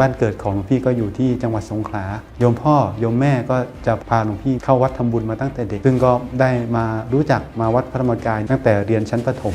บ้านเกิดของหลวงพี่ก็อยู่ที่จังหวัดสงขลาโยมพ่อโยมแม่ก็จะพาหลวงพี่เข้าวัดทำบุญมาตั้งแต่เด็ก ซึ่งก็ได้มารู้จักมาวัดพระธรรมกายตั้งแต่เรียนชั้นประถม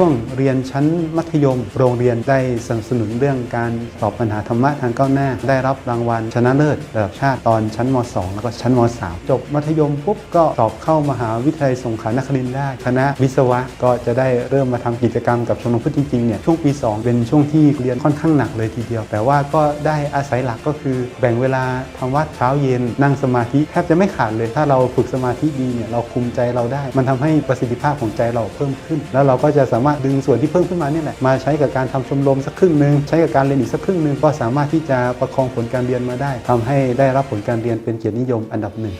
ช่วงเรียนชั้นมัธยม โรงเรียนได้สนับสนุนเรื่องการตอบปัญหาธรรมะทางก้าวหน้า ได้รับรางวัลชนะเลิศระดับชาติตอนชั้นม .2 แล้วก็ชั้นม .3 จบมัธยมปุ๊บก็สอบเข้ามหาวิทยาลัยสงขลานครินทร์ได้คณะวิศวะก็จะได้เริ่มมาทำกิจกรรมกับชมรมพุทธจริงๆเนี่ยช่วงปี 2 เป็นช่วงที่เรียนค่อนข้างหนักเลยทีเดียว แต่ว่าก็ได้อาศัยหลักก็คือ แบ่งเวลาทำวัดเช้าเย็นนั่งสมาธิแทบจะไม่ขาดเลย ถ้าเราฝึกสมาธิดีเนี่ยเราคุมใจเราได้ มันทำให้ประสิทธิภาพของใจเราเพิ่มขึ้น แล้วเราก็จะสามารถดึงส่วนที่เพิ่มขึ้นมาเนี่ยแหละมาใช้กับการทำชมรมสักครึ่งหนึ่งใช้กับการเรียนอีกสักครึ่งหนึ่งก็สามารถที่จะประคองผลการเรียนมาได้ทำให้ได้รับผลการเรียนเป็นเกียรตินิยมอันดับหนึ่ง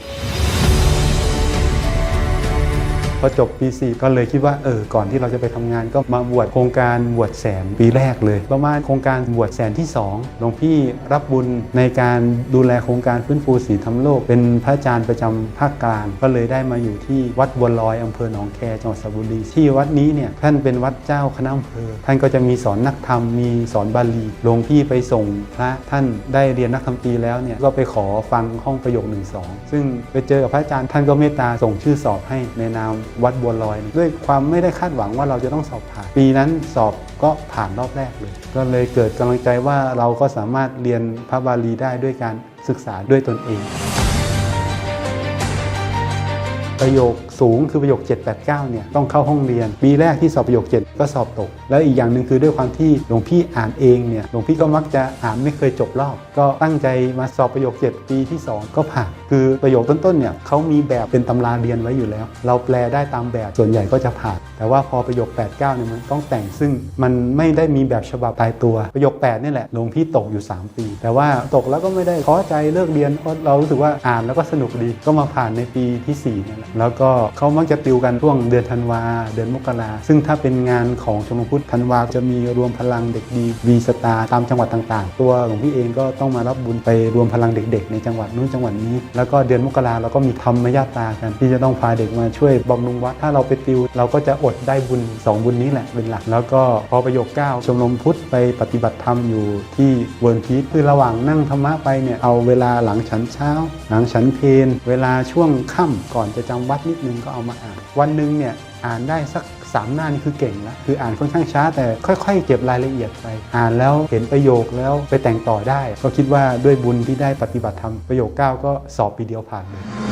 พอจบปี4ก็เลยคิดว่าเออก่อนที่เราจะไปทำงานก็มาบวชโครงการบวชแสนปีแรกเลย ประมาณโครงการบวชแสนที่2หลวงพี่รับบุญในการดูแลโครงการฟื้นฟูสีธรรมโลก เป็นพระอาจารย์ประจำภาคกลางก็เลยได้มาอยู่ที่วัดบัวลอยอำเภอหนองแคจังหวัดสระบุรีที่วัดนี้เนี่ยท่านเป็นวัดเจ้าคณะอำเภอท่านก็จะมีสอนนักธรรมมีสอนบาลีหลวงพี่ไปส่งพระท่านได้เรียนนักธรรมตรีแล้วเนี่ยก็ไปขอฟังห้องประโยคหนึ่งสองซึ่งไปเจอกับพระอาจารย์ท่านก็เมตตาส่งชื่อสอบให้ในนามวัดบัวลอย ด้วยความไม่ได้คาดหวังว่าเราจะต้องสอบผ่าน ปีนั้นสอบก็ผ่านรอบแรกเลย ก็เลยเกิดกำลังใจว่าเราก็สามารถเรียนพระบาลีได้ด้วยการศึกษาด้วยตนเอง ประโยคสูงคือประโยค 7 8 9 เนี่ยต้องเข้าห้องเรียน ปีแรกที่สอบประโยค 7 ก็สอบตก แล้วอีกอย่างหนึ่งคือด้วยความที่หลวงพี่อ่านเองเนี่ยหลวงพี่ก็มักจะอ่านไม่เคยจบรอบ ก็ตั้งใจมาสอบประโยค 7 ปีที่ 2 ก็ผ่าน คือประโยคต้นๆเนี่ยเขามีแบบเป็นตำราเรียนไว้อยู่แล้ว เราแปลได้ตามแบบส่วนใหญ่ก็จะผ่าน แต่ว่าพอประโยค 8 9 เนี่ยมันต้องแต่งซึ่งมันไม่ได้มีแบบฉบับตายตัวประโยค 8 นี่แหละหลวงพี่ตกอยู่ 3 ปี แต่ว่าตกแล้วก็ไม่ได้ท้อใจเลิกเรียนเพราะเรารู้สึกว่าอ่านแล้วก็สนุกดีก็มาผ่านในปีที่4นี่แหละแล้วก็เขามักจะติวกันช่วงเดือนธันวา เดือนมกราซึ่งถ้าเป็นงานของชมรมพุทธธันวาจะมีรวมพลังเด็กดีวีสตาตามจังหวัดต่างๆ ตัวหลวงพี่เองก็ต้องมารับบุญไปรวมพลังเด็ก ๆ ในจังหวัดนู้นจังหวัดนี้ แล้วก็เดือนมกราเราก็มีธรรมญาตากัน ที่จะต้องพาเด็กมาช่วยบำรุงวัดถ้าเราไปติว เราก็จะอดได้บุญสองบุญนี้แหละเป็นหลัก แล้วก็พอประโยคเก้าชมรมพุทธไปปฏิบัติธรรมอยู่ที่เวิร์นพีทคือระหว่างนั่งธรรมะไปเนี่ยเอาเวลาหลังฉันเช้า หลังฉันเพลเวลาช่วงค่ำก่อนจะจำวัดนิดนึงก็เอามาอ่าน วันหนึ่งเนี่ยอ่านได้สักสามหน้านี่คือเก่งแล้วคืออ่านค่อนข้างช้าแต่ค่อย ๆ เก็บรายละเอียดไป อ่านแล้วเห็นประโยคแล้วไปแต่งต่อได้ ก็คิดว่าด้วยบุญที่ได้ปฏิบัติธรรมประโยค 9 ก็สอบปีเดียวผ่านเลย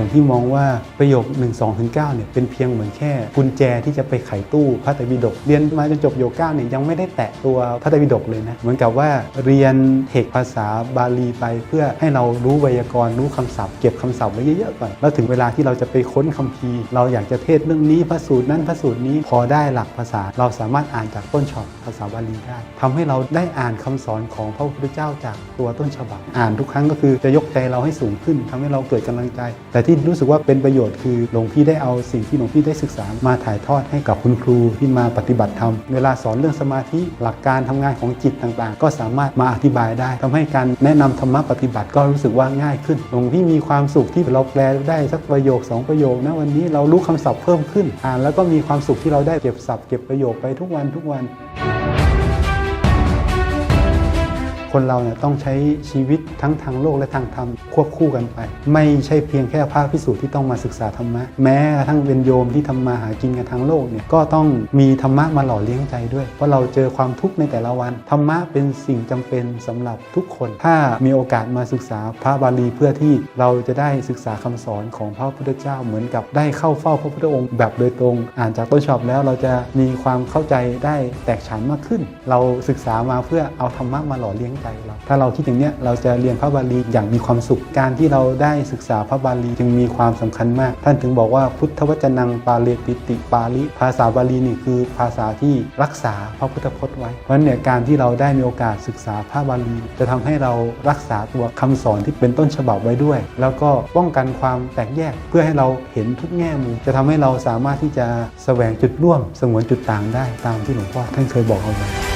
หลวงพี่มองว่าประโยค 1 2ถึง9เนี่ยเป็นเพียงเหมือนแค่กุญแจที่จะไปไขตู้พระไตรปิฎกเรียนมาจนจบโยค9เนี่ยยังไม่ได้แตะตัวพระไตรปิฎกเลยนะเหมือนกับว่าเรียนเอกภาษาบาลีไป เพื่อให้เรารู้ไวยากรณ์รู้คำศัพท์เก็บคำศัพท์ไว้เยอะๆก่อนแล้วถึงเวลาที่เราจะไปค้นคัมภีร์ เราอยากจะเทศเรื่องนี้พระสูตรนั้นพระสูตรนี้พอได้หลักภาษา เราสามารถอ่านจากต้นฉบับภาษาบาลีได้ทำให้เราได้อ่านคำสอนของพระพุทธเจ้าจากตัวต้นฉบับ อ่านทุกครั้งก็คือจะยกใจเราให้สูงขึ้นทำให้เราเกิดกำลังใจแต่ที่รู้สึกว่าเป็นประโยชน์คือหลวงพี่ได้เอาสิ่งที่หลวงพี่ได้ศึกษามาถ่ายทอดให้กับคุณครูที่มาปฏิบัติธรรมเวลาสอนเรื่องสมาธิหลักการทำงานของจิตต่างๆ ก็สามารถมาอธิบายได้ทำให้การแนะนำธรรมะปฏิบัติก็รู้สึกว่าง่ายขึ้นหลวงพี่มีความสุขที่เราแปลได้สักประโยคสองประโยคนะวันนี้เรารู้คำศัพท์เพิ่มขึ้นอ่านแล้วก็มีความสุขที่เราได้เก็บศัพท์เก็บประโยคไปทุกวันทุกวัน คนเราเนี่ยต้องใช้ชีวิตทั้งทางโลกและทางธรรมควบคู่กันไป ไม่ใช่เพียงแค่ภาคพิสูจน์ที่ต้องมาศึกษาธรรมะ แม้กระทั่งเป็นโยมที่ทำมาหากินกันทางโลกเนี่ยก็ต้องมีธรรมะมาหล่อเลี้ยงใจด้วย เพราะเราเจอความทุกข์ในแต่ละวัน ธรรมะเป็นสิ่งจำเป็นสำหรับทุกคน ถ้ามีโอกาสมาศึกษาพระบาลีเพื่อที่เราจะได้ศึกษาคำสอนของพระพุทธเจ้าเหมือนกับได้เข้าเฝ้าพระพุทธองค์แบบโดยตรง อ่านจากต้นฉบับแล้วเราจะมีความเข้าใจได้แตกฉานมากขึ้น เราศึกษามาเพื่อเอาธรรมะมาหล่อเลี้ยงใจเรา ถ้าเราคิดอย่างเนี้ยเราจะเรียนพระบาลีอย่างมีความสุข การที่เราได้ศึกษาพระบาลีจึงมีความสำคัญมาก ท่านถึงบอกว่าพุทธวจนังปาเลติติปาลิ ภาษาบาลีนี่คือภาษาที่รักษาพระพุทธพจน์ไว้ เพราะฉะนั้นเนี่ยการที่เราได้มีโอกาสศึกษาพระบาลี จะทำให้เรารักษาตัวคำสอนที่เป็นต้นฉบับไว้ด้วย แล้วก็ป้องกันความแตกแยก เพื่อให้เราเห็นทุกแง่มุมจะทำให้เราสามารถที่จะแสวงจุดร่วมสงวนจุดต่างได้ตามที่หลวงพ่อท่านเคยบอกเอาไว้